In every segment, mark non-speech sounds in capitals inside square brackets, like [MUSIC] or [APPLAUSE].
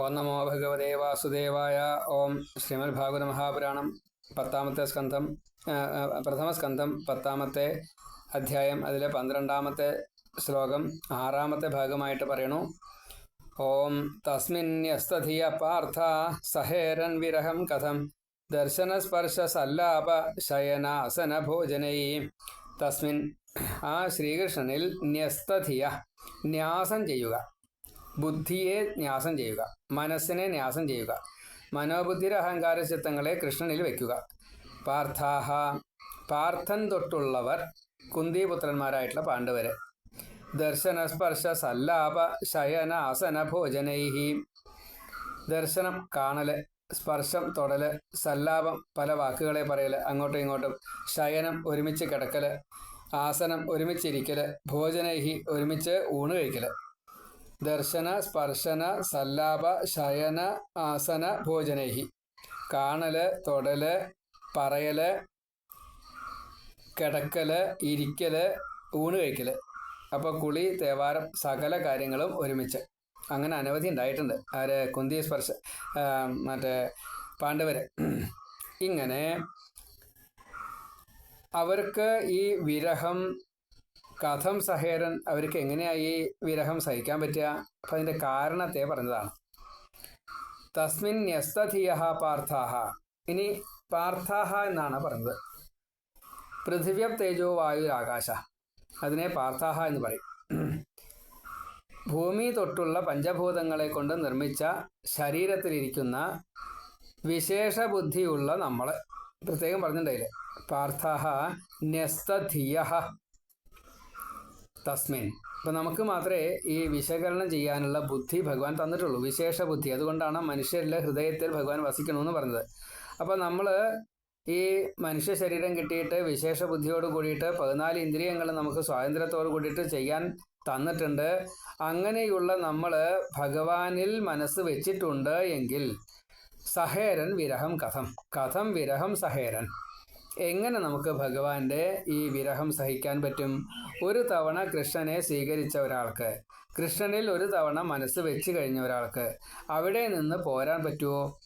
ഓം നമോ ഭഗവതേ വാസുദേവായ ഓം ശ്രീമദ് ഭാഗവത മഹാപുരാണം പത്താമത്തെ സ്കന്ധം പ്രഥമ സ്കന്ധം പത്താമത്തെ അധ്യായം അതിലെ പന്ത്രണ്ടാമത്തെ ശ്ലോകം ആറാമത്തെ ഭാഗമായിട്ട് പറയണു. ഓം തസ്മിന്യസ്തധിയ പാർത്ഥ സഹേരൻ വിരഹം കഥം ദർശനസ്പർശ സല്ലാപ ശയനാസന ഭോജനൈ. തസ്മിൻ ആ ശ്രീകൃഷ്ണനിൽ ന്യസ്തധിയ ന്യാസം ചെയ്യുക. ബുദ്ധിയെ ന്യാസം ചെയ്യുക. മനസ്സിനെ ന്യാസം ചെയ്യുക. മനോബുദ്ധിര അഹങ്കാര ചിത്തങ്ങളെ കൃഷ്ണനിൽ വയ്ക്കുക പാർത്ഥാഹ. പാർത്ഥൻ തൊട്ടുള്ളവർ കുന്തിപുത്രന്മാരായിട്ടുള്ള പാണ്ഡവര്. ദർശനസ്പർശ സല്ലാപ ശയന ആസന ഭോജനൈഹി. ദർശനം കാണൽ സ്പർശം തൊടൽ സല്ലാപം പല വാക്കുകളെ പറയൽ അങ്ങോട്ടും ഇങ്ങോട്ടും. ശയനം ഒരുമിച്ച് കിടക്കൽ ആസനം ഒരുമിച്ചിരിക്കൽ ഭോജനൈഹി ഒരുമിച്ച് ഊണ് കഴിക്കൽ. ദർശന സ്പർശന സല്ലാപ ശയന ആസന ഭോജനൈഹി. കാണൽ തൊടൽ പറയൽ കിടക്കൽ ഇരിക്കൽ ഊണ് കഴിക്കൽ. അപ്പോൾ കുളി തേവാരം സകല കാര്യങ്ങളും ഒരുമിച്ച്. അങ്ങനെ അനവധി ഉണ്ടായിട്ടുണ്ട്. ആര്? കുന്തി സ്പർശ മറ്റേ പാണ്ഡവര്. ഇങ്ങനെ അവർക്ക് ഈ വിരഹം കഥം സഹേരൻ അവർക്ക് എങ്ങനെയായി വിരഹം സഹിക്കാൻ പറ്റുക? അപ്പം അതിന്റെ കാരണത്തെ പറഞ്ഞതാണ്. തസ്മിൻ ന്യസ്തധിയ പാർത്ഥാഹ. ഇനി പാർത്ഥാഹ എന്നാണ് പറഞ്ഞത്. പൃഥിവ്യം തേജോ വായു ആകാശ. അതിനെ പാർത്ഥാഹ എന്ന് പറയും. ഭൂമി തൊട്ടുള്ള പഞ്ചഭൂതങ്ങളെ കൊണ്ട് നിർമ്മിച്ച ശരീരത്തിലിരിക്കുന്ന വിശേഷ ബുദ്ധിയുള്ള നമ്മൾ പ്രത്യേകം പറഞ്ഞിട്ടുണ്ടായില്ലേ. പാർത്ഥാഹ ന്യസ്തധിയ തസ്മിൻ. അപ്പം നമുക്ക് മാത്രമേ ഈ വിശകലനം ചെയ്യാനുള്ള ബുദ്ധി ഭഗവാൻ തന്നിട്ടുള്ളൂ. വിശേഷ ബുദ്ധി. അതുകൊണ്ടാണ് മനുഷ്യരിലെ ഹൃദയത്തിൽ ഭഗവാൻ വസിക്കണമെന്ന് പറഞ്ഞത്. അപ്പോൾ നമ്മൾ ഈ മനുഷ്യ ശരീരം കിട്ടിയിട്ട് വിശേഷ ബുദ്ധിയോട് കൂടിയിട്ട് പതിനാല് ഇന്ദ്രിയങ്ങൾ നമുക്ക് സ്വാതന്ത്ര്യത്തോട് കൂടിയിട്ട് ചെയ്യാൻ തന്നിട്ടുണ്ട്. അങ്ങനെയുള്ള നമ്മൾ ഭഗവാനിൽ മനസ്സ് വെച്ചിട്ടുണ്ട് എങ്കിൽ സഹേരൻ വിരഹം കഥം. കഥം വിരഹം സഹേരൻ. എങ്ങനെ നമുക്ക് ഭഗവാന്റെ ഈ വിരഹം സഹിക്കാൻ പറ്റും? ഒരു തവണ കൃഷ്ണനെ സ്വീകരിച്ച ഒരാൾക്ക് കൃഷ്ണനിൽ ഒരു തവണ മനസ്സ് വെച്ച് കഴിഞ്ഞ ഒരാൾക്ക് അവിടെ നിന്ന് പോരാൻ പറ്റുമോ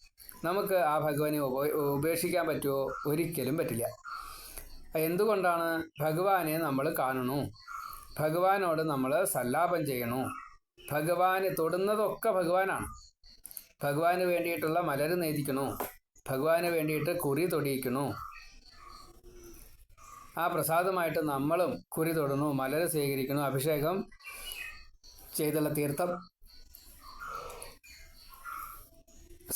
നമുക്ക് ആ ഭഗവാനെ ഉപ- ഉപേക്ഷിക്കാൻ പറ്റുമോ ഒരിക്കലും പറ്റില്ല. എന്തുകൊണ്ടാണ് ഭഗവാനെ നമ്മൾ കാണണു ഭഗവാനോട് നമ്മൾ സല്ലാപം ചെയ്യണു? ഭഗവാന് തൊടുന്നതൊക്കെ ഭഗവാനാണ്. ഭഗവാന് വേണ്ടിയിട്ടുള്ള മലര് നേദിക്കണു ഭഗവാന് വേണ്ടിയിട്ട് കുറി തൊടിയിക്കണു? ആ പ്രസാദമായിട്ട് നമ്മളും കുരി തൊടുന്നു മലര് സ്വീകരിക്കുന്നു. അഭിഷേകം ചെയ്തുള്ള തീർത്ഥം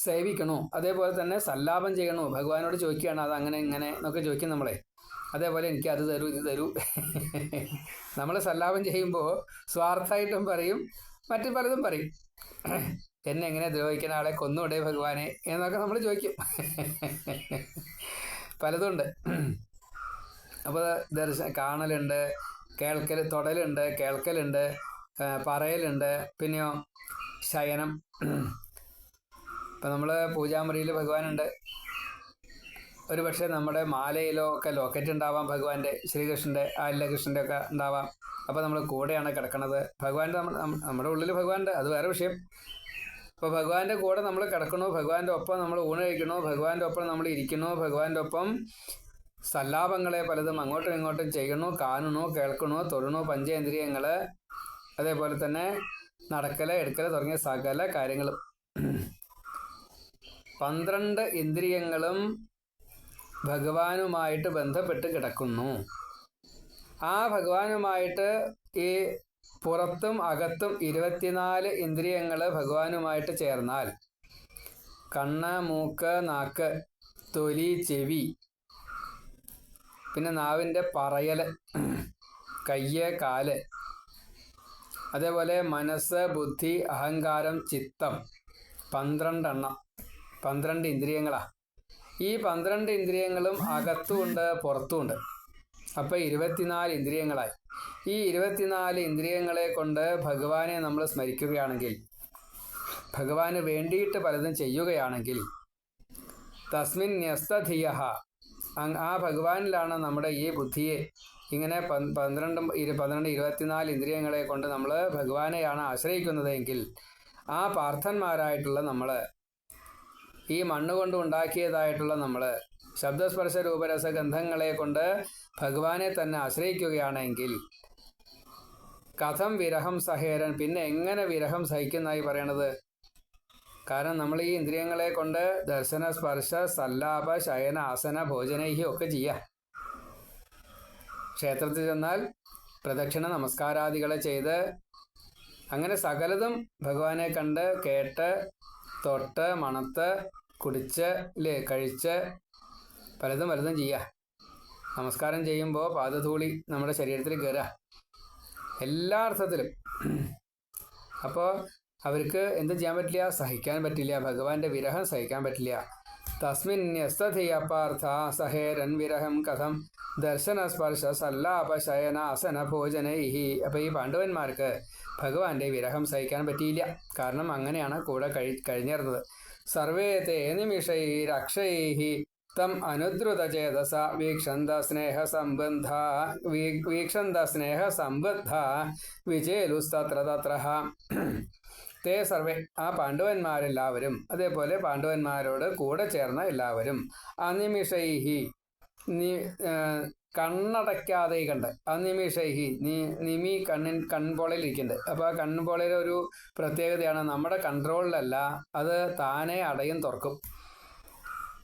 സേവിക്കണു അതേപോലെ തന്നെ സല്ലാപം ചെയ്യണു. ഭഗവാനോട് ചോദിക്കുകയാണ് അത് അങ്ങനെ ഇങ്ങനെ എന്നൊക്കെ ചോദിക്കും നമ്മളെ. അതേപോലെ എനിക്ക് അത് തരൂ ഇത് തരൂ. നമ്മൾ സല്ലാപം ചെയ്യുമ്പോൾ സ്വാർത്ഥമായിട്ടും പറയും മറ്റു പലതും പറയും. എന്നെ എങ്ങനെ ദ്രോഹിക്കുന്ന ആളെ കൊന്നുകൂടെ ഭഗവാനെ എന്നൊക്കെ നമ്മൾ ചോദിക്കും. പലതുണ്ട്. അപ്പോൾ ദർശന കാണലുണ്ട് കേൾക്കൽ തൊടലുണ്ട് കേൾക്കലുണ്ട് പറയലുണ്ട് പിന്നെയോ ശയനം. ഇപ്പം നമ്മൾ പൂജാമുറിയിൽ ഭഗവാനുണ്ട്. ഒരു പക്ഷേ നമ്മുടെ മാലയിലോ ഒക്കെ ലോക്കറ്റ് ഉണ്ടാവാം ഭഗവാന്റെ ശ്രീകൃഷ്ണന്റെ ആലില കൃഷ്ണന്റെ ഒക്കെ ഉണ്ടാവാം. അപ്പോൾ നമ്മൾ കൂടെയാണ് കിടക്കുന്നത് ഭഗവാന്റെ നമ്മ- നമ്മ- നമ്മുടെ ഉള്ളിൽ ഭഗവാന്റെ അത് വേറെ വിഷയം. അപ്പോൾ ഭഗവാന്റെ കൂടെ നമ്മൾ കിടക്കണോ. ഭഗവാന്റെ ഒപ്പം നമ്മൾ ഊണ് കഴിക്കണു. ഭഗവാന്റെ ഒപ്പം നമ്മൾ ഇരിക്കണോ ഭഗവാന്റെ ഒപ്പം സല്ലാപങ്ങളെ പലതും അങ്ങോട്ടും ഇങ്ങോട്ടും ചെയ്യണു കാണണു കേൾക്കണു തൊഴണു പഞ്ചേന്ദ്രിയങ്ങൾ അതേപോലെ തന്നെ നടക്കൽ എടുക്കൽ തുടങ്ങിയ സകല കാര്യങ്ങളും. പന്ത്രണ്ട് ഇന്ദ്രിയങ്ങളും ഭഗവാനുമായിട്ട് ബന്ധപ്പെട്ട് കിടക്കുന്നു. ആ ഭഗവാനുമായിട്ട് ഈ പുറത്തും അകത്തും ഇരുപത്തിനാല് ഇന്ദ്രിയങ്ങൾ ഭഗവാനുമായിട്ട് ചേർന്നാൽ കണ്ണ് മൂക്ക് നാക്ക് തൊലി ചെവി പിന്നെ നാവിന്റെ പറയൽ കയ്യ് കാൽ. അതേപോലെ മനസ്സ് ബുദ്ധി അഹങ്കാരം ചിത്തം. പന്ത്രണ്ടെണ്ണം. പന്ത്രണ്ട് ഇന്ദ്രിയങ്ങളാ. ഈ പന്ത്രണ്ട് ഇന്ദ്രിയങ്ങളും അകത്തുമുണ്ട് പുറത്തുമുണ്ട് അപ്പോൾ ഇരുപത്തിനാല് ഇന്ദ്രിയങ്ങളായി. ഈ ഇരുപത്തിനാല് ഇന്ദ്രിയങ്ങളെ കൊണ്ട് ഭഗവാനെ നമ്മൾ സ്മരിക്കുകയാണെങ്കിൽ ഭഗവാന് വേണ്ടിയിട്ട് പലതും ചെയ്യുകയാണെങ്കിൽ തസ്മിൻ ന്യസ്തധിയ ആ ഭഗവാനിലാണ് നമ്മുടെ ഈ ബുദ്ധിയെ ഇങ്ങനെ പന്ത്രണ്ട് പന്ത്രണ്ടും ഇരു പന്ത്രണ്ട് ഇരുപത്തിനാല് ഇന്ദ്രിയങ്ങളെ കൊണ്ട് നമ്മൾ ഭഗവാനെയാണ് ആശ്രയിക്കുന്നതെങ്കിൽ ആ പാർത്ഥന്മാരായിട്ടുള്ള നമ്മൾ ഈ മണ്ണ് കൊണ്ട് ഉണ്ടാക്കിയതായിട്ടുള്ള നമ്മൾ ശബ്ദസ്പർശ രൂപരസ ഗന്ധങ്ങളെ കൊണ്ട് ഭഗവാനെ തന്നെ ആശ്രയിക്കുകയാണെങ്കിൽ കഥം വിരഹം സഹേരൻ പിന്നെ എങ്ങനെ വിരഹം സഹിക്കുന്നതായി പറയണത്? കാരണം നമ്മൾ ഈ ഇന്ദ്രിയങ്ങളെ കൊണ്ട് ദർശന സ്പർശ സല്ലാപ ശയന ആസന ഭോജനൈഹി ഒക്കെ ചെയ്യാം. ക്ഷേത്രത്തിൽ ചെന്നാൽ പ്രദക്ഷിണ നമസ്കാരാദികളെ ചെയ്ത് അങ്ങനെ സകലതും ഭഗവാനെ കണ്ട് കേട്ട് തൊട്ട് മണത്ത് കുടിച്ച് ഇല്ലേ കഴിച്ച് പലതും പലതും ചെയ്യുക നമസ്കാരം ചെയ്യുമ്പോൾ പാദധൂളി നമ്മുടെ ശരീരത്തിൽ കയറുക എല്ലാ അർത്ഥത്തിലും. അപ്പോൾ അവർക്ക് എന്ത് ചെയ്യാൻ പറ്റില്ല സഹിക്കാൻ പറ്റില്ല ഭഗവാന്റെ വിരഹം സഹിക്കാൻ പറ്റില്ല. തസ്മിൻ ന്യസ്തധിയ പാർത്ഥ സഹേരൻ വിരഹം കഥം. ദർശന സ്പർശ സല്ലാപ ശയന അസന ഭോജനൈഹി അപ്പോൾ ഈ പാണ്ഡവന്മാർക്ക് ഭഗവാന്റെ വിരഹം സഹിക്കാൻ പറ്റിയില്ല. കാരണം അങ്ങനെയാണ് കൂടെ കഴി കഴിഞ്ഞിരുന്നത്. സർവേ തേ നിമിഷൈ രക്ഷൈ തം അനുദ്രുത ചേതസ വീക്ഷന്ത സ്നേഹ സംബന്ധ വീക്ഷന്ത സ്നേഹ സംബദ്ധ. വിജയലുസ്തത്ര തത്ര തേ സർവേ. ആ പാണ്ഡവന്മാരെല്ലാവരും അതേപോലെ പാണ്ഡവന്മാരോട് കൂടെ ചേർന്ന എല്ലാവരും അനിമിഷൈഹി നീ കണ്ണടയ്ക്കാതെ കണ്ട്. അനിമിഷൈഹി നീ നിമി കണ്ണിൻ കൺപോളയിലിരിക്കുന്നുണ്ട് അപ്പോൾ ആ കൺപോളയിലെ ഒരു പ്രത്യേകതയാണ് നമ്മുടെ കൺട്രോളിലല്ല അത് താനെ അടയും തുറക്കും.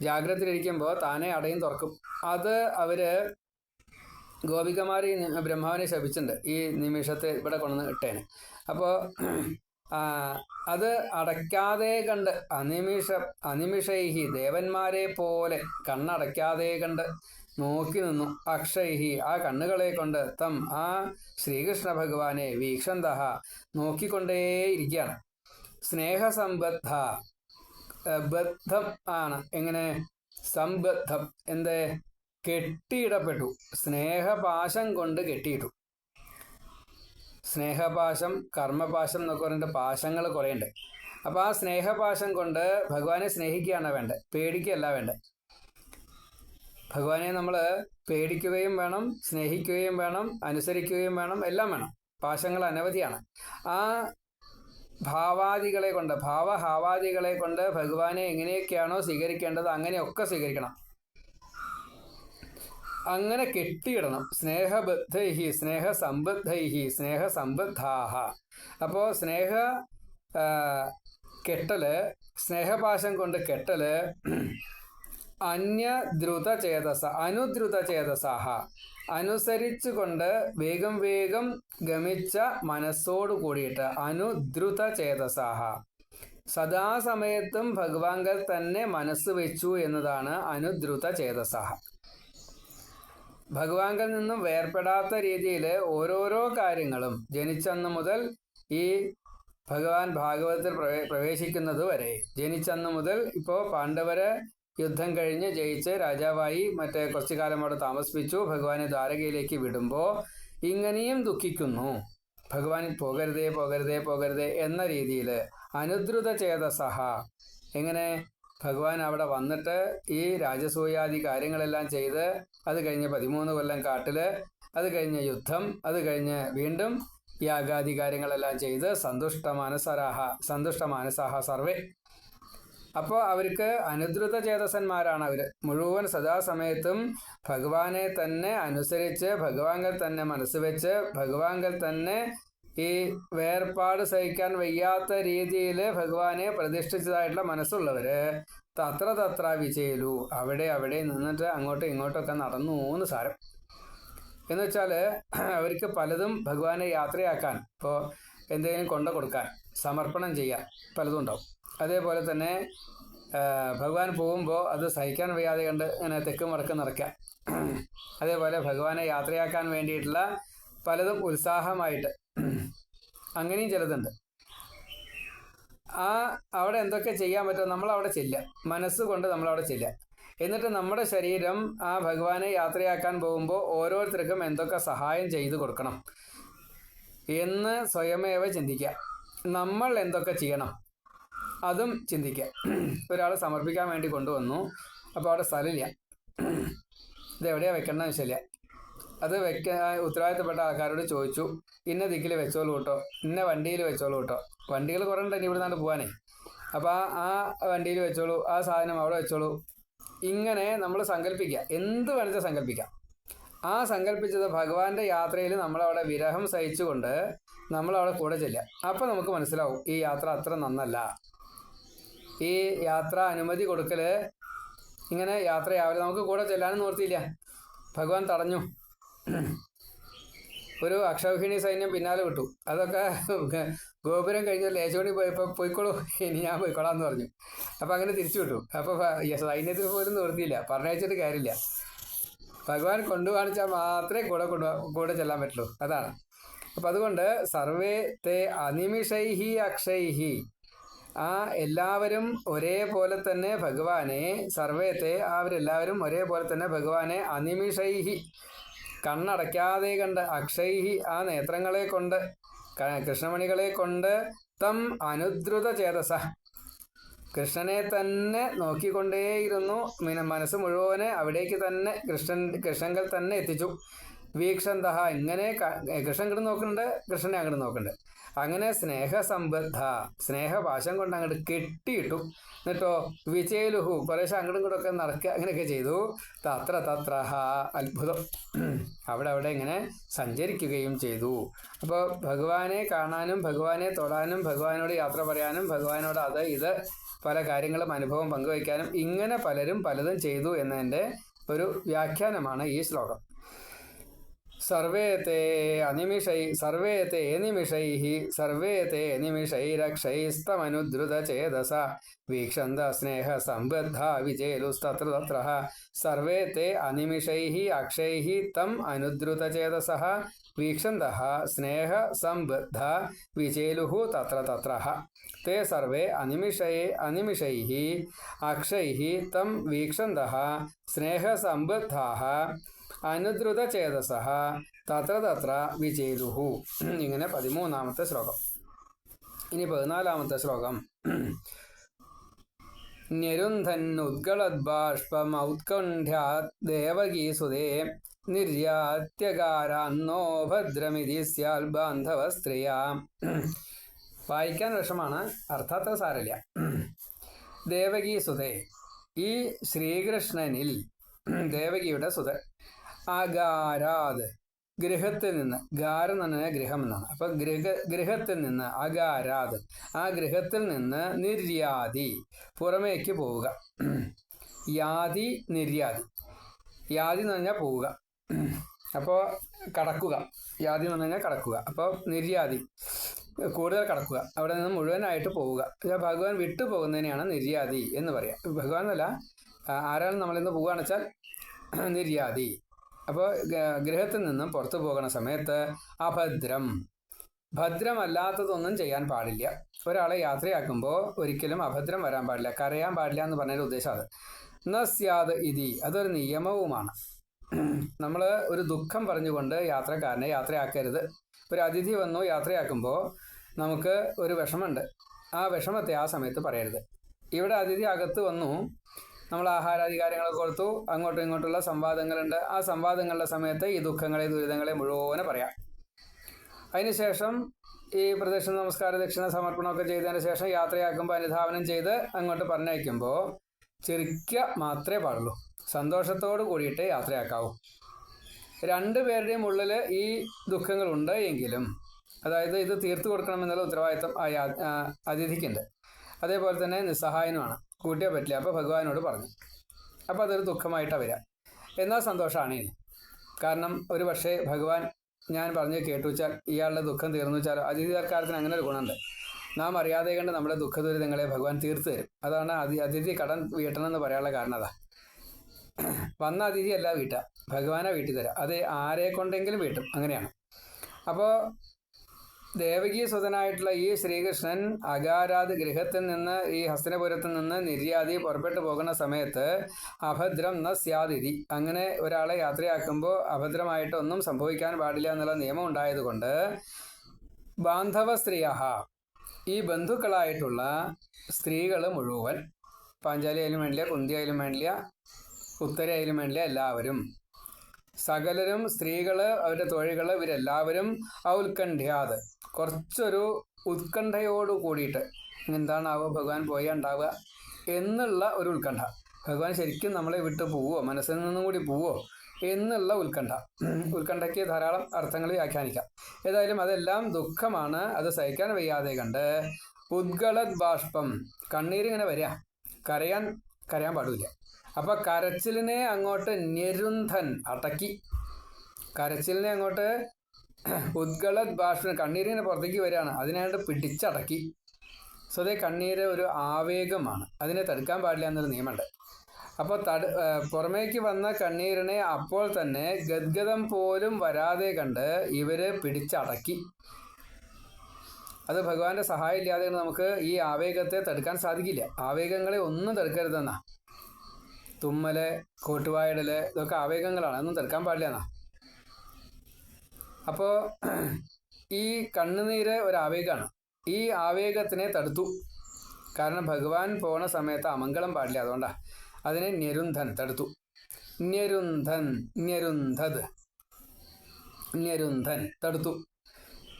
ജാഗ്രതയിലിരിക്കുമ്പോൾ താനെ അടയും തുറക്കും. അത് അവർ ഗോപികമാരി ബ്രഹ്മാവിനെ ശപിച്ചിട്ടുണ്ട് ഈ നിമിഷത്തെ ഇവിടെ കൊണ്ടുവന്ന് ഇട്ടേന്. അപ്പോൾ അത് അടയ്ക്കാതെ കണ്ട് അനിമിഷ അനിമിഷൈഹി ദേവന്മാരെ പോലെ കണ്ണടയ്ക്കാതെ കണ്ട് നോക്കി നിന്നു അക്ഷൈഹി. ആ കണ്ണുകളെ കൊണ്ട് തം ആ ശ്രീകൃഷ്ണ ഭഗവാനെ വീക്ഷന്ത നോക്കിക്കൊണ്ടേയിരിക്കുകയാണ്. സ്നേഹസംബദ്ധ ബദ്ധം ആണ്. എങ്ങനെ? സംബദ്ധം. എന്ത്? കെട്ടിയിടപ്പെട്ടു. സ്നേഹപാശം കൊണ്ട് കെട്ടിയിട്ടു. സ്നേഹപാശം കർമ്മപാശം എന്നൊക്കെ പറഞ്ഞിട്ട് പാശങ്ങൾ കുറേയുണ്ട്. അപ്പോൾ ആ സ്നേഹപാശം കൊണ്ട് ഭഗവാനെ സ്നേഹിക്കുകയാണ് വേണ്ടത്. പേടിക്കുകയല്ല വേണ്ടത്. ഭഗവാനെ നമ്മൾ പേടിക്കുകയും വേണം സ്നേഹിക്കുകയും വേണം അനുസരിക്കുകയും വേണം എല്ലാം വേണം. പാശങ്ങൾ അനവധിയാണ്. ആ ഭാവാദികളെ കൊണ്ട് ഭാവഹാവാദികളെ കൊണ്ട് ഭഗവാനെ എങ്ങനെയൊക്കെയാണോ സ്വീകരിക്കേണ്ടത് അങ്ങനെയൊക്കെ സ്വീകരിക്കണം. അങ്ങനെ കെട്ടിയിടണം. സ്നേഹബദ്ധൈഹി സ്നേഹസമ്പദ്ധൈഹി സ്നേഹസമ്പദ്ധാഹ. അപ്പോൾ സ്നേഹ കെട്ടൽ സ്നേഹപാശം കൊണ്ട് കെട്ടൽ അന്യദ്രുത ചേതസ അനുദ്രുത ചേതസാഹ അനുസരിച്ചുകൊണ്ട് വേഗം വേഗം ഗമിച്ച മനസ്സോട് കൂടിയിട്ട് അനുദ്രുത ചേതസാഹ സദാസമയത്തും ഭഗവാങ്കൽ തന്നെ മനസ്സ് വെച്ചു എന്നതാണ് അനുദ്രുത ചേതസാഹ ഭഗവാങ്കിൽ നിന്നും വേർപെടാത്ത രീതിയിൽ ഓരോരോ കാര്യങ്ങളും ജനിച്ചന്ന് മുതൽ ഈ ഭഗവാൻ ഭാഗവതത്തിൽ പ്രവേശിക്കുന്നത് വരെ. ജനിച്ചന്ന് മുതൽ ഇപ്പോൾ പാണ്ഡവരെ യുദ്ധം കഴിഞ്ഞ് ജയിച്ച് രാജാവായി മറ്റേ കുറച്ചു കാലം അവിടെ താമസിപ്പിച്ചു ഭഗവാനെ ദ്വാരകയിലേക്ക് വിടുമ്പോൾ ഇങ്ങനെയും ദുഃഖിക്കുന്നു. ഭഗവാൻ പോകരുതേ പോകരുതേ പോകരുതേ എന്ന രീതിയിൽ അനുദ്രുത ചേതസഹ എങ്ങനെ ഭഗവാൻ അവിടെ വന്നിട്ട് ഈ രാജസൂയാദി കാര്യങ്ങളെല്ലാം ചെയ്ത് അത് കഴിഞ്ഞ് പതിമൂന്ന് കൊല്ലം കാട്ടിൽ അത് കഴിഞ്ഞ് യുദ്ധം അത് കഴിഞ്ഞ് വീണ്ടും യാഗാദി കാര്യങ്ങളെല്ലാം ചെയ്ത് സന്തുഷ്ട മനസ്സരാഹ സന്തുഷ്ട മാനസാഹ സർവേ. അപ്പോൾ അവർക്ക് അനുദ്രുത ചേതസന്മാരാണ് അവർ മുഴുവൻ സദാസമയത്തും ഭഗവാനെ തന്നെ അനുസരിച്ച് ഭഗവാങ്കൽ തന്നെ മനസ്സ് വെച്ച് ഭഗവാങ്കൽ തന്നെ ഈ വേർപാട് സഹിക്കാൻ വയ്യാത്ത രീതിയിൽ ഭഗവാനെ പ്രതിഷ്ഠിച്ചതായിട്ടുള്ള മനസ്സുള്ളവര് തത്ര തത്ര വിജയലു അവിടെ അവിടെ നിന്നിട്ട് അങ്ങോട്ടും ഇങ്ങോട്ടൊക്കെ നടന്നു എന്ന് സാരം. എന്ന് വെച്ചാൽ അവർക്ക് പലതും ഭഗവാനെ യാത്രയാക്കാൻ ഇപ്പോൾ എന്തെങ്കിലും കൊണ്ടു കൊടുക്കാൻ സമർപ്പണം ചെയ്യാൻ പലതും ഉണ്ടാവും. അതേപോലെ തന്നെ ഭഗവാൻ പോകുമ്പോൾ അത് സഹിക്കാൻ വയ്യാതെ കണ്ട് ഇങ്ങനെ തെക്കും വടക്കും നിറയ്ക്കാം അതേപോലെ ഭഗവാനെ യാത്രയാക്കാൻ വേണ്ടിയിട്ടുള്ള പലതും ഉത്സാഹമായിട്ട് അങ്ങനെയും ചിലതുണ്ട്. ആ അവിടെ എന്തൊക്കെ ചെയ്യാൻ പറ്റുമോ നമ്മൾ അവിടെ ചെല്ലുക മനസ്സുകൊണ്ട് നമ്മൾ അവിടെ ചെല്ലുക എന്നിട്ട് നമ്മുടെ ശരീരം ആ ഭഗവാനെ യാത്രയാക്കാൻ പോകുമ്പോൾ ഓരോരുത്തർക്കും എന്തൊക്കെ സഹായം ചെയ്തു കൊടുക്കണം എന്ന് സ്വയമേവ ചിന്തിക്കുക. നമ്മൾ എന്തൊക്കെ ചെയ്യണം അതും ചിന്തിക്കുക. ഒരാൾ സമർപ്പിക്കാൻ വേണ്ടി കൊണ്ടുവന്നു. അപ്പോൾ അവിടെ സ്ഥലമില്ല. ഇത് എവിടെയാണ് വെക്കേണ്ടതെന്ന് വെച്ചില്ല അത് വെക്കാൻ ഉത്തരവാദിത്തപ്പെട്ട ആൾക്കാരോട് ചോദിച്ചു ഇന്ന ദിക്കിൽ വെച്ചോളൂ കേട്ടോ ഇന്ന വണ്ടിയിൽ വെച്ചോളൂ കേട്ടോ വണ്ടികൾ കുറേ ഉണ്ട് ഇനി ഇവിടെ പോകാനേ അപ്പോൾ ആ ആ വണ്ടിയിൽ വെച്ചോളൂ ആ സാധനം അവിടെ വെച്ചോളൂ. ഇങ്ങനെ നമ്മൾ സങ്കല്പിക്കുക. എന്ത് വേണമെങ്കിൽ സങ്കല്പിക്കാം. ആ സങ്കല്പിച്ചത് ഭഗവാന്റെ യാത്രയിൽ നമ്മളവിടെ വിരഹം സഹിച്ചുകൊണ്ട് നമ്മളവിടെ കൂടെ ചെല്ലുക. അപ്പം നമുക്ക് മനസ്സിലാവും ഈ യാത്ര അത്ര നന്നല്ല. ഈ യാത്ര അനുമതി കൊടുക്കൽ ഇങ്ങനെ യാത്രയാവില്ല നമുക്ക് കൂടെ ചെല്ലാനും നിവർത്തിയില്ല ഭഗവാൻ തടഞ്ഞു. ഒരു അക്ഷൗഹിണി സൈന്യം പിന്നാലെ വിട്ടു. അതൊക്കെ ഗോപുരം കഴിഞ്ഞ ലേശോണി പോയപ്പോൾ പോയിക്കോളൂ ഇനി ഞാൻ പോയിക്കോളാം എന്ന് പറഞ്ഞു. അപ്പം അങ്ങനെ തിരിച്ചു വിട്ടു. അപ്പോൾ സൈന്യത്തിന് പോലും നിർത്തിയില്ല പറഞ്ഞയച്ചിട്ട് കാര്യമില്ല. ഭഗവാൻ കൊണ്ടുകാണിച്ചാൽ മാത്രമേ കൂടെ കൊണ്ടു കൂടെ ചെല്ലാൻ പറ്റുള്ളൂ. അതാണ്. അപ്പം അതുകൊണ്ട് സർവേ തേ അനിമിഷൈഹി അക്ഷൈഹി. ആ എല്ലാവരും ഒരേപോലെ തന്നെ ഭഗവാനെ സർവേത്തെ അവരെല്ലാവരും ഒരേപോലെ തന്നെ ഭഗവാനെ അനിമിഷൈഹി. കണ്ണടയ്ക്കാതെ കണ്ട് അക്ഷൈഹി ആ നേത്രങ്ങളെ കൊണ്ട് കൃഷ്ണമണികളെ കൊണ്ട് തം അനുദ്രുത ചേതസ. കൃഷ്ണനെ തന്നെ നോക്കിക്കൊണ്ടേയിരുന്നു. മിന മനസ്സ് മുഴുവൻ അവിടേക്ക് തന്നെ കൃഷ്ണൻ കൃഷ്ണങ്കൽ തന്നെ എത്തിച്ചു. വീക്ഷന്തഹ ഇങ്ങനെ കൃഷ്ണൻ ഇങ്ങോട്ട് നോക്കുന്നുണ്ട് കൃഷ്ണനെ അങ്ങോട്ട് നോക്കുന്നുണ്ട്. അങ്ങനെ സ്നേഹസംബദ്ധ സ്നേഹപാശം കൊണ്ട് അങ്ങോട്ട് കെട്ടിയിട്ടു. എന്നിട്ടോ വിജയലുഹു കുറേശ്ശെ അങ്ങോട്ടും ഇങ്ങോട്ടും ഒക്കെ നടക്കുക അങ്ങനെയൊക്കെ ചെയ്തു. തത്ര തത്ര അത്ഭുതം. [CLEARS THROAT] അവിടെ അവിടെ ഇങ്ങനെ സഞ്ചരിക്കുകയും ചെയ്തു. അപ്പോൾ ഭഗവാനെ കാണാനും ഭഗവാനെ തൊടാനും ഭഗവാനോട് യാത്ര പറയാനും ഭഗവാനോട് അത് ഇത് പല കാര്യങ്ങളും അനുഭവം പങ്കുവയ്ക്കാനും ഇങ്ങനെ പലരും പലതും ചെയ്തു എന്നതിന്റെ ഒരു വ്യാഖ്യാനമാണ് ഈ ശ്ലോകം. സർവേ തേ അനിമിഷൈ സർവേ തേ നിമിഷൈ സർവേ തേ നിമിഷൈരക്ഷൈസ്തമനുദ്രുതചേതസ വീക്ഷന്ത സ്നേഹ സംബദ്ധ വിജേലുസ്തത്ര തത്ര സർവേ തേ അനിമിഷൈ അക്ഷൈ തം അനുദ്രുതചേതസ വീക്ഷന്ത സ്നേഹ സംബദ്ധ വിജേലു തത്ര തത്ര തേ സർവേ അനിമിഷൈ അനിമിഷൈ അക്ഷൈ തം വീക്ഷന്ത സ്നേഹ സംബദ്ധ സ്നേഹസംബദ്ധാः അനുദ്രുതചേതസഃ തത്ര തത്ര വിചേതുഹു ഇങ്ങനെ പതിമൂന്നാമത്തെ ശ്ലോകം. ഇനി പതിനാലാമത്തെ ശ്ലോകം. ന്യരുന്ധന്നുദ്ഗളദ്ബാഷ്പമൗത്കണ്ഠ്യാത് ദേവകീസുതേ നിർയാത്യകാരാന്നോ ഭദ്രമിതി സ്യാൽ ബാന്ധവസ്ത്രീയാ. വായിക്കാൻ വിഷമാണ് അർത്ഥാത്ര സാരല്ല ദേവകീസുദേ ഈ ശ്രീകൃഷ്ണനിൽ ദേവകിയുടെ സുത അകാരാത് ഗൃഹത്തിൽ നിന്ന് ഗാരം എന്ന് പറഞ്ഞാൽ ഗൃഹം എന്നാണ്. അപ്പൊ ഗൃഹ ഗൃഹത്തിൽ നിന്ന് അകാരാത് ആ ഗൃഹത്തിൽ നിന്ന് നിർയാതി പുറമേക്ക് പോവുക. യാതി നിർയാതി യാതി എന്ന് പറഞ്ഞാൽ പോവുക. അപ്പോൾ കടക്കുക. യാതി എന്ന് പറഞ്ഞാൽ കടക്കുക. അപ്പോൾ നിര്യാതി കൂടുതൽ കടക്കുക. അവിടെ നിന്ന് മുഴുവനായിട്ട് പോവുക. ഭഗവാൻ വിട്ടു പോകുന്നതിനെയാണ് നിര്യാതി എന്ന് പറയാം. ഭഗവാൻ അല്ല ആരാണ് നമ്മളിന്ന് പോവുകയാണെന്ന് വെച്ചാൽ നിർയാതി അപ്പോൾ ഗൃഹത്തിൽ നിന്നും പുറത്തു പോകുന്ന സമയത്ത് അഭദ്രം. ഭദ്രമല്ലാത്തതൊന്നും ചെയ്യാൻ പാടില്ല. ഒരാളെ യാത്രയാക്കുമ്പോൾ ഒരിക്കലും അഭദ്രം വരാൻ പാടില്ല. കരയാൻ പാടില്ല എന്ന് പറഞ്ഞൊരു ഉദ്ദേശം അത്. നസ്യാദ് ഇതി. അതൊരു നിയമവുമാണ്. നമ്മൾ ഒരു ദുഃഖം പറഞ്ഞുകൊണ്ട് യാത്രക്കാരനെ യാത്രയാക്കരുത്. ഒരു അതിഥി വന്നു യാത്രയാക്കുമ്പോൾ നമുക്ക് ഒരു വിഷമമുണ്ട്. ആ വിഷമത്തെ ആ സമയത്ത് പറയരുത്. ഇവിടെ അതിഥി അകത്ത് വന്നു. നമ്മൾ ആഹാരാധികാരങ്ങളെ കൊടുത്തു. അങ്ങോട്ടും ഇങ്ങോട്ടുള്ള സംവാദങ്ങളുണ്ട്. ആ സംവാദങ്ങളുടെ സമയത്ത് ഈ ദുഃഖങ്ങളെ ദുരിതങ്ങളെ മുഴുവനെ പറയാം. അതിനുശേഷം ഈ പ്രദക്ഷിണ നമസ്കാര ദക്ഷിണ സമർപ്പണമൊക്കെ ചെയ്തതിന് ശേഷം യാത്രയാക്കുമ്പോൾ അനുധാവനം ചെയ്ത് അങ്ങോട്ട് പറഞ്ഞയക്കുമ്പോൾ ചിരിക്കുക മാത്രമേ പാടുള്ളൂ. സന്തോഷത്തോട് കൂടിയിട്ട് യാത്രയാക്കാവൂ. രണ്ടു പേരുടെയും ഉള്ളിൽ ഈ ദുഃഖങ്ങളുണ്ട് എങ്കിലും അതായത് ഇത് തീർത്തു കൊടുക്കണമെന്നുള്ള യാ- ആ അതിഥിക്കുണ്ട്. അതേപോലെ തന്നെ നിസ്സഹായനുമാണ്. കൂട്ടിയേ പറ്റില്ല. അപ്പോൾ ഭഗവാനോട് പറഞ്ഞു. അപ്പോൾ അതൊരു ദുഃഖമായിട്ടാണ് വരിക. എന്നാൽ സന്തോഷമാണ് ഇനി. കാരണം ഒരു പക്ഷേ ഭഗവാൻ ഞാൻ പറഞ്ഞ് കേട്ടു വെച്ചാൽ ഇയാളുടെ ദുഃഖം തീർന്നു വെച്ചാൽ അതിഥി സർക്കാരത്തിന് അങ്ങനെ ഒരു ഗുണമുണ്ട്. നാം അറിയാതെ കണ്ട് നമ്മുടെ ദുഃഖ ദുരിതങ്ങളെ ഭഗവാൻ തീർത്തു തരും. അതാണ് അതി അതിഥി കടം വീട്ടണം എന്ന് പറയാനുള്ള കാരണം അതാ. വന്ന അതിഥി അല്ല വീട്ട. ഭഗവാനെ വീട്ടിൽ തരാം. അത് ആരെ കൊണ്ടെങ്കിലും വീട്ടും. അങ്ങനെയാണ്. അപ്പോൾ ദേവകീ സ്വതനായിട്ടുള്ള ഈ ശ്രീകൃഷ്ണൻ അകാരാത് ഗൃഹത്തിൽ നിന്ന് ഈ ഹസ്തനപുരത്തിൽ നിന്ന് നിര്യാതി പുറപ്പെട്ടു പോകുന്ന സമയത്ത് അഭദ്രം ന സ്യാതിരി അങ്ങനെ ഒരാളെ യാത്രയാക്കുമ്പോൾ അഭദ്രമായിട്ടൊന്നും സംഭവിക്കാൻ പാടില്ല എന്നുള്ള നിയമം ഉണ്ടായതുകൊണ്ട് ബാന്ധവ സ്ത്രീയ ഈ ബന്ധുക്കളായിട്ടുള്ള സ്ത്രീകൾ മുഴുവൻ പാഞ്ചാലി ആയാലും വേണ്ടില്ല കുന്തി ആയാലും വേണ്ടില്ല ഉത്തരയായാലും വേണ്ടില്ല എല്ലാവരും സകലരും സ്ത്രീകൾ അവരുടെ തൊഴികൾ ഇവരെല്ലാവരും ഔത്കണ്ഠ്യാത്. കുറച്ചൊരു ഉത്കണ്ഠയോട് കൂടിയിട്ട് എന്താണാവുക ഭഗവാൻ പോയാൽ ഉണ്ടാവുക എന്നുള്ള ഒരു ഉത്കണ്ഠ. ഭഗവാൻ ശരിക്കും നമ്മളെ വിട്ട് പോവോ? മനസ്സിൽ നിന്നും കൂടി പോവോ? എന്നുള്ള ഉത്കണ്ഠ. ഉത്കണ്ഠയ്ക്ക് ധാരാളം അർത്ഥങ്ങൾ വ്യാഖ്യാനിക്കാം. ഏതായാലും അതെല്ലാം ദുഃഖമാണ്. അത് സഹിക്കാൻ വയ്യാതെ കണ്ട് ഉദ്ഗളത് ബാഷ്പം. കണ്ണീരിങ്ങനെ വരിക കരയാൻ കരയാൻ പാടില്ല. അപ്പൊ കരച്ചിലിനെ അങ്ങോട്ട് ഞെരുന്ധൻ അടക്കി. കരച്ചിലിനെ അങ്ങോട്ട് ഉദ്ഗളത് ബാഷ്പം കണ്ണീരിങ്ങനെ പുറത്തേക്ക് വരികയാണ്. അതിനായിട്ട് പിടിച്ചടക്കി. സോ കണ്ണീര് ഒരു ആവേഗമാണ്. അതിനെ തടുക്കാൻ പാടില്ല എന്നൊരു നിയമമുണ്ട്. അപ്പോൾ തട പുറമേക്ക് വന്ന കണ്ണീരിനെ അപ്പോൾ തന്നെ ഗദ്ഗതം പോലും വരാതെ കണ്ട് ഇവർ പിടിച്ചടക്കി. അത് ഭഗവാന്റെ സഹായം ഇല്ലാതെ നമുക്ക് ഈ ആവേഗത്തെ തടുക്കാൻ സാധിക്കില്ല. ആവേഗങ്ങളെ ഒന്നും തടുക്കരുതെന്നാ. തുമ്മൽ കോട്ടുവായിടൽ ഇതൊക്കെ ആവേഗങ്ങളാണ്. ഒന്നും തടുക്കാൻ പാടില്ല എന്നാ. അപ്പോൾ ഈ കണ്ണുനീര് ഒരു ആവേഗമാണ് ഈ ആവേഗത്തിനെ തടുത്തു. കാരണം ഭഗവാൻ പോണ സമയത്ത് അമംഗളം പാടില്ല. അതുകൊണ്ടാണ് അതിനെ ഞെരുന്ധൻ തടുത്തു. ഞെരുന്ധൻ ഞെരുന്ധത് ഞെരുന്ധൻ തടുത്തു.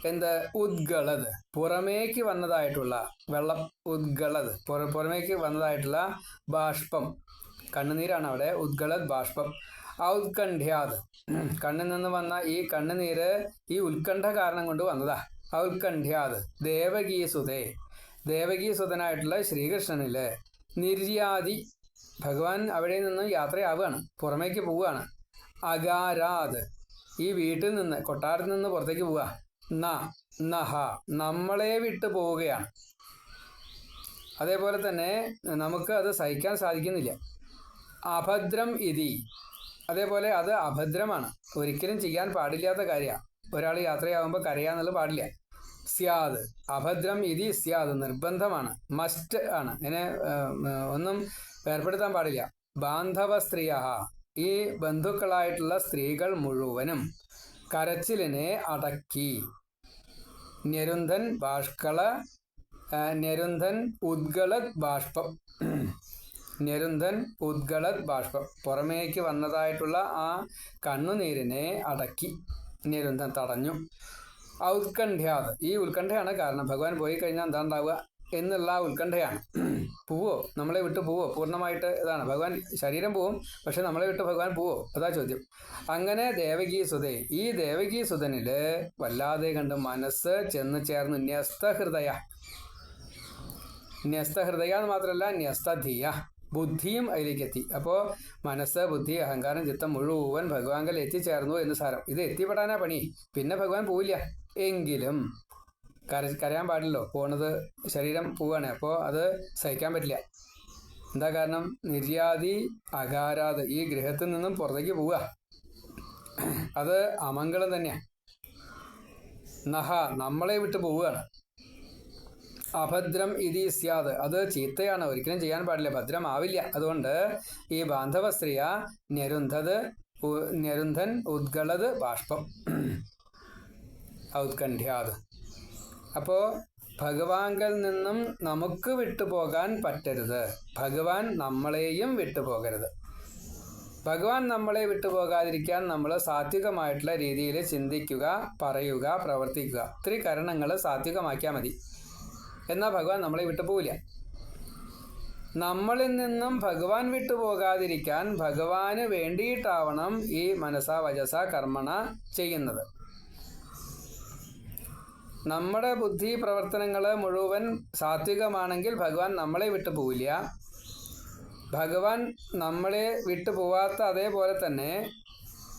എന്ത്? ഉദ്ഗളത്. പുറമേക്ക് വന്നതായിട്ടുള്ള വെള്ളം ഉദ്ഗളത്. പുറ പുറമേക്ക് വന്നതായിട്ടുള്ള ബാഷ്പം. കണ്ണുനീരാണ് അവിടെ ഉദ്ഗളത് ബാഷ്പം. ഔത്കണ്ഠ്യാത് കണ്ണിൽ നിന്ന് വന്ന ഈ കണ്ണുനീര് ഈ ഉത്കണ്ഠ കാരണം കൊണ്ട് വന്നതാ. ഔത്കണ്ഠ്യാത് ദേവകീസുതേ. ദേവകീസുതനായിട്ടുള്ള ശ്രീകൃഷ്ണനിൽ നിർയാതി ഭഗവാൻ അവിടെ നിന്ന് യാത്രയാവുകയാണ്. പുറമേക്ക് പോവുകയാണ്. അകാരാത്. ഈ വീട്ടിൽ നിന്ന് കൊട്ടാരത്തിൽ നിന്ന് പുറത്തേക്ക് പോവുക. ന നഹ. നമ്മളെ വിട്ടു പോവുകയാണ്. അതേപോലെ തന്നെ നമുക്ക് അത് സഹിക്കാൻ സാധിക്കുന്നില്ല. അഭദ്രം ഇതി. അതേപോലെ അത് അഭദ്രമാണ്. ഒരിക്കലും ചെയ്യാൻ പാടില്ലാത്ത കാര്യമാണ് ഒരാൾ യാത്രയാകുമ്പോൾ കരയാന്നുള്ള പാടില്ല. സ്യാദ്. അഭദ്രം ഇതി സ്യാദ്. നിർബന്ധമാണ്. മസ്റ്റ് ആണ്. ഇങ്ങനെ ഒന്നും ഏർപ്പെടുത്താൻ പാടില്ല. ബാന്ധവ സ്ത്രീയ ഈ ബന്ധുക്കളായിട്ടുള്ള സ്ത്രീകൾ മുഴുവനും കരച്ചിലിനെ അടക്കി. ഞെരുന്ധൻ ബാഷ്കള ഞെരുന്ധൻ ഉദ്ഗളത് ബാഷ്പം. ഞെരുന്ധൻ ഉദ്ഗളത് ബാഷ്പം. പുറമേക്ക് വന്നതായിട്ടുള്ള ആ കണ്ണുനീരിനെ അടക്കി നിരന്തൻ തടഞ്ഞു. ഔത്കണ്ഠ്യാത് ഈ ഉത്കണ്ഠയാണ് കാരണം. ഭഗവാൻ പോയി കഴിഞ്ഞാൽ എന്താ ഉണ്ടാവുക എന്നുള്ള ആ ഉത്കണ്ഠയാണ്. പോവോ? നമ്മളെ വിട്ട് പോവോ? പൂർണമായിട്ട് ഇതാണ്. ഭഗവാൻ ശരീരം പോവും പക്ഷെ നമ്മളെ വിട്ട് ഭഗവാൻ പോവോ? അതാ ചോദ്യം. അങ്ങനെ ദേവകീ സുതേ ഈ ദേവകീ സുതനിൽ വല്ലാതെ കണ്ട് മനസ്സ് ചെന്ന് ചേർന്ന് ന്യസ്തഹൃദയ. ന്യസ്തഹൃദയ എന്ന് മാത്രമല്ല ന്യസ്തധീയ. ബുദ്ധിയും അതിലേക്ക് എത്തി അപ്പോൾ മനസ്സ് ബുദ്ധി അഹങ്കാരം ചിത്തം മുഴുവൻ ഭഗവാങ്കൽ എത്തിച്ചേർന്നു എന്ന് സാരം. ഇത് എത്തിപ്പെടാനാ പണി. പിന്നെ ഭഗവാൻ പോവില്ല. എങ്കിലും കര കരയാൻ പാടില്ലല്ലോ. പോണത് ശരീരം പോവുകയാണ് അപ്പോൾ അത് സഹിക്കാൻ പറ്റില്ല. എന്താ കാരണം? നിര്യാതി അകാരാത് ഈ ഗൃഹത്തിൽ നിന്നും പുറത്തേക്ക് പോവുക. അത് അമംഗളം തന്നെയാണ് നഹ നമ്മളെ വിട്ട് പോവുകയാണ്. അഭദ്രം ഇതി സ്യാത്. അത് ചീത്തയാണ്. ഒരിക്കലും ചെയ്യാൻ പാടില്ല. ഭദ്രം ആവില്ല. അതുകൊണ്ട് ഈ ബാന്ധവ സ്ത്രീയ ഞരുന്ധത് ഞരുന്ധൻ ഉദ്ഗളത് ബാഷ്പം. ഔത്കണ്ഠ്യാത്. അപ്പോൾ ഭഗവാങ്കൽ നിന്നും നമുക്ക് വിട്ടുപോകാൻ പറ്റരുത്. ഭഗവാൻ നമ്മളെയും വിട്ടുപോകരുത് ഭഗവാൻ നമ്മളെ വിട്ടുപോകാതിരിക്കാൻ നമ്മൾ സാത്വികമായിട്ടുള്ള രീതിയിൽ ചിന്തിക്കുക പറയുക പ്രവർത്തിക്കുക. ഇത്തിരി കരണങ്ങൾ സാത്വികമാക്കിയാൽ മതി. എന്നാൽ ഭഗവാൻ നമ്മളെ വിട്ടു വിട്ടുപോകില്ല നമ്മളിൽ നിന്നും ഭഗവാൻ വിട്ടുപോകാതിരിക്കാൻ ഭഗവാന് വേണ്ടിയിട്ടാവണം ഈ മനസ വചസ കർമ്മണ ചെയ്യുന്നത്. നമ്മുടെ ബുദ്ധി പ്രവർത്തനങ്ങൾ മുഴുവൻ സാത്വികമാണെങ്കിൽ ഭഗവാൻ നമ്മളെ വിട്ടു പോവില്ല. ഭഗവാൻ നമ്മളെ വിട്ടു പോവാത്ത അതേപോലെ തന്നെ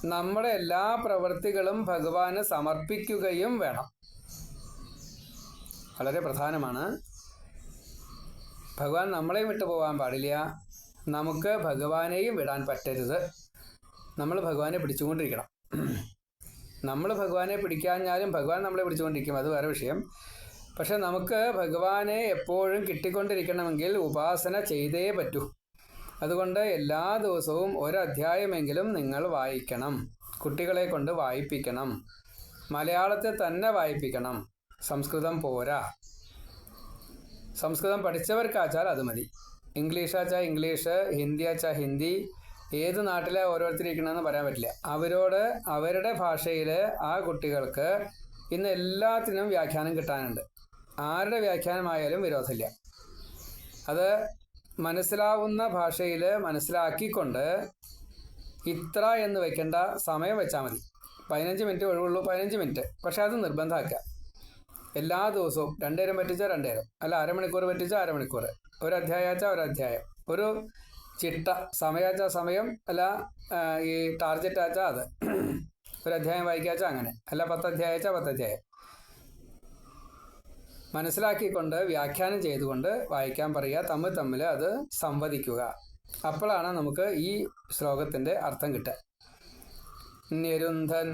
നമ്മുടെ എല്ലാ പ്രവൃത്തികളും ഭഗവാന് സമർപ്പിക്കുകയും വേണം. വളരെ പ്രധാനമാണ്. ഭഗവാൻ നമ്മളെയും വിട്ടു പോകാൻ പാടില്ല. നമുക്ക് ഭഗവാനെയും വിടാൻ പറ്റരുത്. നമ്മൾ ഭഗവാനെ പിടിച്ചുകൊണ്ടിരിക്കണം. നമ്മൾ ഭഗവാനെ പിടിക്കാഞ്ഞാലും ഭഗവാൻ നമ്മളെ പിടിച്ചുകൊണ്ടിരിക്കും. അത് വേറെ വിഷയം. പക്ഷെ നമുക്ക് ഭഗവാനെ എപ്പോഴും കിട്ടിക്കൊണ്ടിരിക്കണമെങ്കിൽ ഉപാസന ചെയ്തേ പറ്റൂ. അതുകൊണ്ട് എല്ലാ ദിവസവും ഒരധ്യായമെങ്കിലും നിങ്ങൾ വായിക്കണം. കുട്ടികളെ കൊണ്ട് വായിപ്പിക്കണം. മലയാളത്തെ തന്നെ വായിപ്പിക്കണം. സംസ്കൃതം പോരാ. സംസ്കൃതം പഠിച്ചവർക്കാച്ചാൽ അത് മതി. ഇംഗ്ലീഷാച്ചാൽ ഇംഗ്ലീഷ് ഹിന്ദി ആച്ചാൽ ഹിന്ദി ഏത് നാട്ടിലെ ഓരോരുത്തരിക്കണമെന്ന് പറയാൻ പറ്റില്ല. അവരോട് അവരുടെ ഭാഷയിൽ ആ കുട്ടികൾക്ക് ഇന്ന് എല്ലാത്തിനും വ്യാഖ്യാനം കിട്ടാനുണ്ട്. ആരുടെ വ്യാഖ്യാനമായാലും വിരോധമില്ല. അത് മനസ്സിലാവുന്ന ഭാഷയിൽ മനസ്സിലാക്കിക്കൊണ്ട് ഇത്ര എന്ന് വെക്കേണ്ട സമയം വെച്ചാൽ മതി. പതിനഞ്ച് മിനിറ്റ് ഒഴിവുള്ളൂ പതിനഞ്ച് മിനിറ്റ്. പക്ഷെ അത് നിർബന്ധമാക്കുക. എല്ലാ ദിവസവും രണ്ടേരം പറ്റിച്ചാൽ രണ്ടേരം. അല്ല അരമണിക്കൂർ പറ്റിച്ചാൽ അരമണിക്കൂർ ഒരു അധ്യായാച്ച ഒരു അധ്യായം. ഒരു ചിട്ട സമയാച്ച സമയം അല്ല ഈ ടാർജറ്റ് ആച്ചാൽ അത്. ഒരു അധ്യായം വായിക്കാച്ചാൽ അങ്ങനെ. അല്ല പത്ത് അധ്യായച്ചാൽ പത്ത് അധ്യായം മനസ്സിലാക്കിക്കൊണ്ട് വ്യാഖ്യാനം ചെയ്തുകൊണ്ട് വായിക്കാൻ പറയുക തമ്മിൽ തമ്മിൽ അത് സംവദിക്കുക. അപ്പോഴാണ് നമുക്ക് ഈ ശ്ലോകത്തിന്റെ അർത്ഥം കിട്ടുക. നിരുന്ധൻ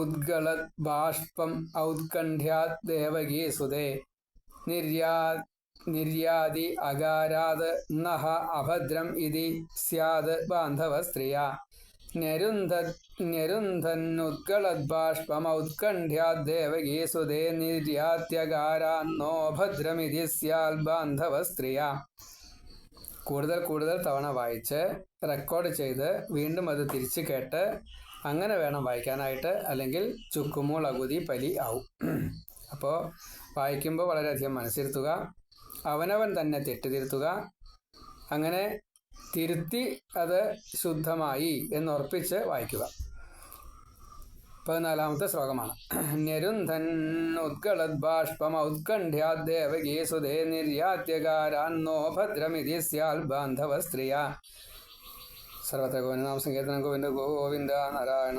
ഉദ്ഗള ബാഷ്പം ഔത്കണ്ഠ്യാത് നിർയാ നിർയാതി അകാരാത് നഹ അഭദ്രം ഇതി സ്യാത് ബാന്ധവ സ്ത്രീയ. ഞരുന്ധ ഞരുന്ധന്നുദ്ഗളദ്ബാഷ്പമൗത്കണ്ഠ്യാത് ദേവകീ സുതേ നിർയാത്യകാരാന്നോ ഭദ്രമിതി സ്യാൽ ബാന്ധവ സ്ത്രീയ. കൂടുതൽ കൂടുതൽ തവണ വായിച്ച് റെക്കോർഡ് ചെയ്ത് വീണ്ടും അത് തിരിച്ചു കേട്ട് അങ്ങനെ വേണം വായിക്കാനായിട്ട്. അല്ലെങ്കിൽ ചുക്കുമൂൾ അകുതി പലി ആവും. അപ്പോൾ വായിക്കുമ്പോൾ വളരെയധികം മനസ്സിരുത്തുക. അവനവൻ തന്നെ തെറ്റുതിരുത്തുക. അങ്ങനെ തിരുത്തി അത് ശുദ്ധമായി എന്നുറപ്പിച്ച് വായിക്കുക. പതിനാലാമത്തെ ശ്ലോകമാണ്. നിരുന്ധൻ ഉദ്ഗളത് ബാഷ്പം ഔത്കണ്ഠ്യാദേവകീ സുധേ നിർയാത്യകാരാന്നോ ഭദ്രമിതി സ്യാൽ ബാന്ധവ സ്ത്രീയ. സർവത്ര ഗോവിന്ദ നാമ സങ്കീർത്തനം ഗോവിന്ദ ഗോവിന്ദ നാരായണ